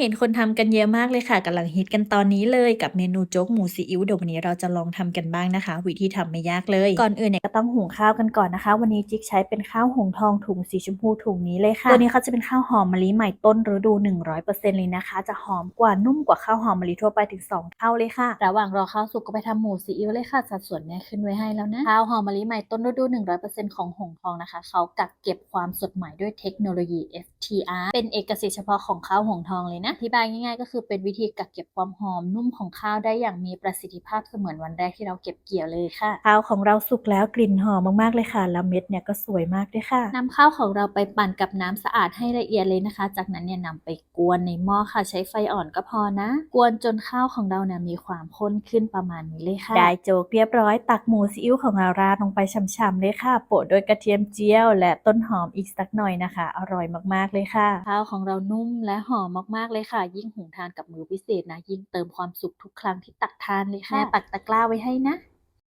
เห็นคนทำกันเยอะมากเลยค่ะกำลังฮิตกันตอนนี้เลยกับเมนูโจ๊กหมูซีอิ๊วเดี๋ยววันนี้เราจะลองทำกันบ้างนะคะ วิธีทำไม่ยากเลย ก่อนอื่นเนี่ยก็ต้องหุงข้าวกันก่อนนะคะ วันนี้จิ๊กใช้เป็นข้าวหุงทองถุงสีชมพูถุงนี้เลยค่ะตัวนี้เขาจะเป็นข้าวหอมมะลิใหม่ต้นฤดู 100%เลยนะคะ จะหอมกว่านุ่มกว่าข้าวหอมมะลิทั่วไปถึง 2 เท่าเลยค่ะระหว่างรอข้าวสุกก็ไปทำหมูซีอิ๊วเลยค่ะสัดส่วนเนี่ยขึ้นไว้ให้แล้วนะข้าวหอมมะลิใหม่ต้นฤดู 100%ของหงทองนะคะเขากักเก็บความสดใหม่ด้วยเทคโนโลยี FTR เป็นเอกสิทธิ์เฉพาะของข้าวหงทองเลยนะอธิบายง่ายๆ ก็คือเป็นวิธีกักเก็บความหอมนุ่มของข้าวได้อย่างมีประสิทธิภาพเสมือนวันแรกที่เราเก็บเกี่ยวเลยค่ะ ข้าวของเราสุกแล้วกลิ่นหอมมากๆเลยค่ะ แล้วเม็ดเนี่ยก็สวยมากด้วยค่ะนำข้าวของเราไปปั่นกับน้ำสะอาดให้ละเอียดเลยนะคะ จากนั้นเนี่ยนำไปกวนในหม้อค่ะ ใช้ไฟอ่อนก็พอนะ กวนจนข้าวของเราเนี่ยมีความข้นขึ้นประมาณนี้เลยค่ะ ได้โจกเรียบร้อยตักหมูซีอิ๊วของเราราดลงไปฉ่ำๆเลยค่ะ โปะด้วยกระเทียมเจียว และต้นหอมอีกสักหน่อยนะคะ อร่อยมากๆเลยค่ะ ข้าวของเรานุ่มและหอมมากๆเลยค่ะ ยิ่งหุงทานกับมือพิเศษนะ ยิ่งเติมความสุขทุกครั้งที่ตักทานเลยค่ะแม่ปักตะกร้าไว้ให้นะ